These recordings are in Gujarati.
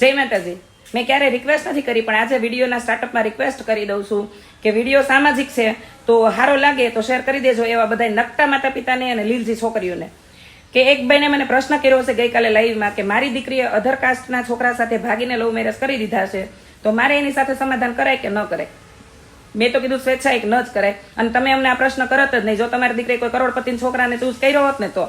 જય માતાજી. મેં ક્યારેય રિક્વેસ્ટ નથી કરી, પણ આજે વિડીયોના સ્ટાર્ટઅપમાં રિક્વેસ્ટ કરી દઉં છું કે વીડિયો સામાજિક છે, તો સારો લાગે તો શેર કરી દેજો એવા બધા નકટા માતા પિતાને અને લીલજી છોકરીઓને. કે એક ભાઈને મને પ્રશ્ન કર્યો છે ગઈકાલે લાઈવમાં કે મારી દીકરીએ અધર કાસ્ટના છોકરા સાથે ભાગીને લવ મેરેજ કરી દીધા છે, તો મારે એની સાથે સમાધાન કરાય કે ન કરાય? મેં તો કીધું સ્વેચ્છાએ ન જ કરાય. અને તમે અમને આ પ્રશ્ન કરત જ નહીં. જો તમારી દીકરી કોઈ કરોડપતિ છોકરાને ચૂઝ કર્યો હોત ને તો?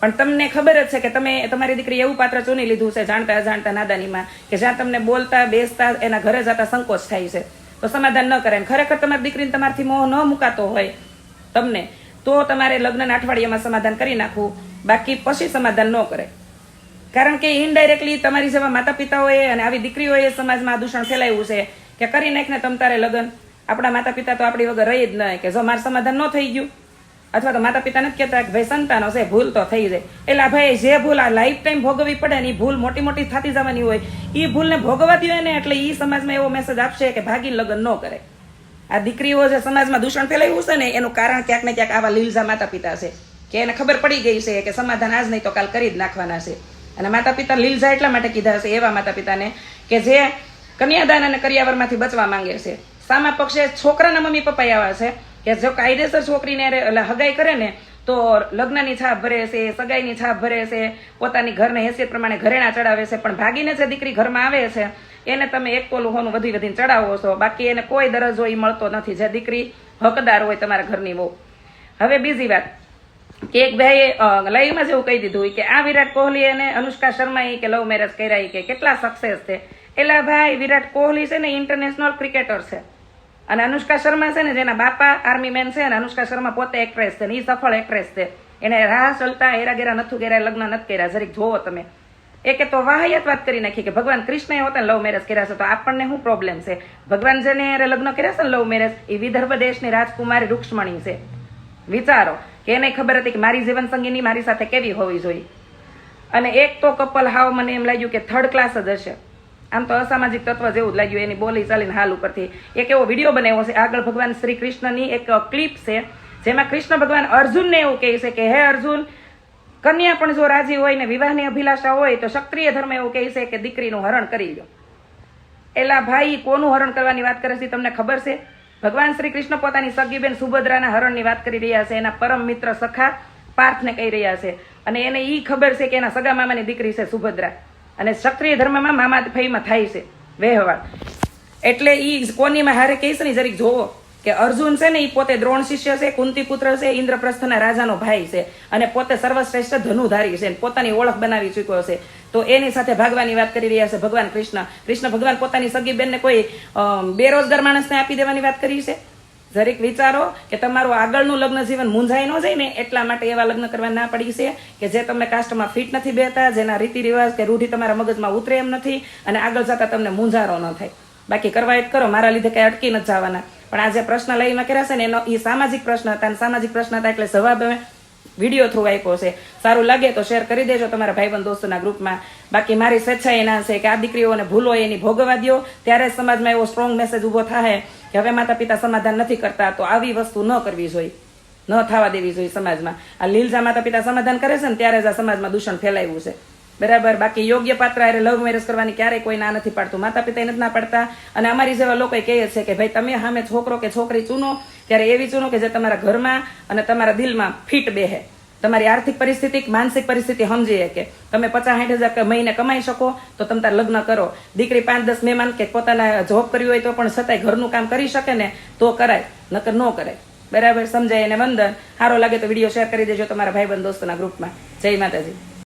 પણ તમને ખબર જ છે કે તમે, તમારી દીકરી એવું પાત્ર ચૂની લીધું છે, જાણતા અજાણતા નાદાનીમાં, કે જ્યાં તમને બોલતા, બેસતા, એના ઘરે જતા સંકોચ થાય છે. તો સમાધાન ન કરાય ખરેખર તમારી દીકરીને તમારથી મોહ ન મુકાતો હોય તમને, તો તમારે લગ્નના અઠવાડિયામાં સમાધાન કરી નાખવું. બાકી પછી સમાધાન ન કરે. કારણ કે ઇનડાયરેક્ટલી તમારી જેવા માતા પિતાઓએ અને આવી દીકરીઓએ સમાજમાં દૂષણ ફેલાયું છે કે કરી નાખને તમ તારે લગ્ન. આપણા માતા પિતા તો આપણી વગર રહી જ નહીં કે જો મારું સમાધાન ન થઈ ગયું અથવા તો માતા પિતા નથી કહેતા કે ભાઈ, સંતાનો છે, ભૂલ તો થઈ જાય એટલે ભાઈ જે ભૂલ, આ લાઈફ ટાઈમ ભોગવવી પડે ને એ ભૂલ મોટી મોટી થતી જવાની હોય એ ભૂલને ભોગવવા હોય ને એટલે એ સમાજમાં એવો મેસેજ આપશે કે ભાગી લગ્ન ન કરે. આ દીકરીઓ જે સમાજમાં દૂષણ ફેલાયું છે ને, એનું કારણ ક્યાંક ને ક્યાંક આવા લીલઝા માતા પિતા છે, કે એને ખબર પડી ગઈ છે કે સમાધાન આજ નહીં તો કાલ કરી જ નાખવાના છે. અને માતા પિતા લીલઝા એટલા માટે કીધા છે એવા માતા પિતાને કે જે કન્યાદાન અને કરિયાવરમાંથી બચવા માંગે છે. સામા પક્ષે છોકરાના મમ્મી પપ્પા આવ્યા છે કે જો કાયદેસર છોકરીને એટલે હગાઈ કરે ને, તો લગ્નની છાપ ભરે છે, સગાઈની છાપ ભરે છે, પોતાની ઘરને હેસિયત પ્રમાણે ઘરેણા ચડાવે છે, પણ ભાગીને જે દીકરી ઘરમાં આવે છે, એને તમે એક પોલું હોનું વધી વધીને ચડાવો છો. બાકી એને કોઈ દરજ્જો એ મળતો નથી. જે દીકરી હકદાર હોય તમારા ઘરની બહુ હવે બીજી વાત. કે એક ભાઈએ લાઈવમાં જેવું કહી દીધું કે, આ વિરાટ કોહલી અને અનુષ્કા શર્મા કે લવ મેરેજ કર્યા કે કેટલા સક્સેસ છે. એલા ભાઈ વિરાટ કોહલી છે ને ઇન્ટરનેશનલ ક્રિકેટર છે. અને અનુષ્કા શર્મા છે ને, જેના બાપા આર્મી મેન છે અને અનુષ્કા શર્મા પોતે એક્ટ્રેસ છે ને એ સફળ એક્ટ્રેસ છે. એને રાહ ચલતા એરા ગેરા નથું ગેરા લગ્ન નથી કર્યા. જરીક જોવો તમે. એકે તો વાહિયાત વાત કરી નાખી કે ભગવાન કૃષ્ણએ હોતા લવ મેરેજ કર્યા છે, તો આપણને શું પ્રોબ્લેમ છે? ભગવાન જેને હારે લગ્ન કર્યા છે ને લવ મેરેજ એ વિદર્ભ દેશની રાજકુમારી રૂક્ષ્મણી છે. વિચારો કે એને ખબર હતી કે મારી જીવન સંગીની મારી સાથે કેવી હોવી જોઈએ. અને એક તો કપલ હાવ મને એમ લાગ્યું કે થર્ડ ક્લાસ જ હશે. આમ તો અસામાજિક તત્વ જેવું જ લાગ્યું, એની બોલી ચાલીને હાલ ઉપરથી. એક એવો વીડિયો બનાવ્યો છે, આગળ ભગવાન શ્રી કૃષ્ણની એક ક્લિપ છે, જેમાં કૃષ્ણ ભગવાન અર્જુનને એવું કહે છે કે, હે અર્જુન, કન્યા પણ જો રાજી હોય ને વિવાહની અભિલાષા હોય, તો ક્ષત્રિય ધર્મ એવું કહે છે કે, દીકરીનું હરણ કરી લો એલા ભાઈ કોનું હરણ કરવાની વાત કરે છે તમને ખબર છે? ભગવાન શ્રી કૃષ્ણ પોતાની સગીબેન સુભદ્રાના હરણની વાત કરી રહ્યા છે, એના પરમ મિત્ર સખા પાર્થને કહી રહ્યા છે. અને એને એ ખબર છે કે એના સગા મામાની દીકરી છે સુભદ્રા. અને ક્ષત્રિય ધર્મમાં મામા ફઈમાં થાય છે. વ્યવહાર એટલે એ કોનીમાં હારે કહીશ ને જરીક જોવો કે અર્જુન છે ને એ પોતે દ્રોણ શિષ્ય છે, કુંતી પુત્ર છે, ઇન્દ્રપ્રસ્થના રાજાનો ભાઈ છે અને પોતે સર્વશ્રેષ્ઠ ધનુધારી છે પોતાની ઓળખ બનાવી ચૂક્યો છે. તો એની સાથે ભાગવાની વાત કરી રહ્યા છે ભગવાન કૃષ્ણ. કૃષ્ણ ભગવાન પોતાની સગી બેનને કોઈ બેરોજગાર માણસને આપી દેવાની વાત કરી છે? જરીક વિચારો કે તમારું આગળનું લગ્ન જીવન મૂંઝાઈ ન જાય ને એટલા માટે એવા લગ્ન કરવા ના પડી છે કે જે તમને કાસ્ટમાં ફિટ નથી બેતા જેના રીતિ રિવાજ કે રૂઢિ તમારા મગજમાં ઉતરે એમ નથી અને આગળ જતા તમને મૂંઝારો ન થાય. બાકી કરવા જ કરો, મારા લીધે કઈ અટકી નથી જવાના. પણ આ જે પ્રશ્ન લઈને કર્યા છે ને એનો એ સામાજિક પ્રશ્ન હતા અને સામાજિક પ્રશ્ન હતા એટલે જવાબ વીડિયો થ્રુ આપ્યો છે. સારું લાગે તો શેર કરી દેજો તમારા ભાઈબંધ દોસ્તોના ગ્રુપમાં. બાકી મારી સ્વેચ્છા એના છે કે આ દીકરીઓને ભૂલો એની ભોગવવા દો ત્યારે સમાજમાં એવો સ્ટ્રોંગ મેસેજ ઊભો થાય કે હવે માતા પિતા સમાધાન નથી કરતા, તો આવી વસ્તુ ન કરવી જોઈએ. ન થવા દેવી જોઈએ સમાજમાં. આ લીલજા માતા પિતા સમાધાન કરે છે ને ત્યારે જ આ સમાજમાં દૂષણ ફેલાયું છે. બરાબર? બાકી યોગ્ય પાત્ર અરે લવ મેરેજ કરવાની ક્યારેય કોઈ ના નથી પાડતું. માતા પિતા નથી ના પાડતા. અને અમારી જેવા લોકો કહે છે કે, ભાઈ, તમે સામે છોકરો કે છોકરી ચૂનો, ત્યારે એવી ચૂનો કે જે તમારા ઘરમાં અને તમારા દિલમાં ફિટ બેહે. તમારી આર્થિક પરિસ્થિતિ, માનસિક પરિસ્થિતિ સમજીએ કે તમે પચાસ સાઠ હજાર મહિને કમાઈ શકો, તો તમે તાર લગ્ન કરો. દીકરી પાંચ દસ મહેમાન કે પોતાના જોબ કરવી હોય તો પણ છતાંય ઘરનું કામ કરી શકે ને, તો કરાય. નકર ન કરાય. બરાબર? સમજાય અને વંદન. સારો લાગે તો વીડિયો શેર કરી દેજો તમારા ભાઈબંધ દોસ્તોના ગ્રુપમાં જય માતાજી.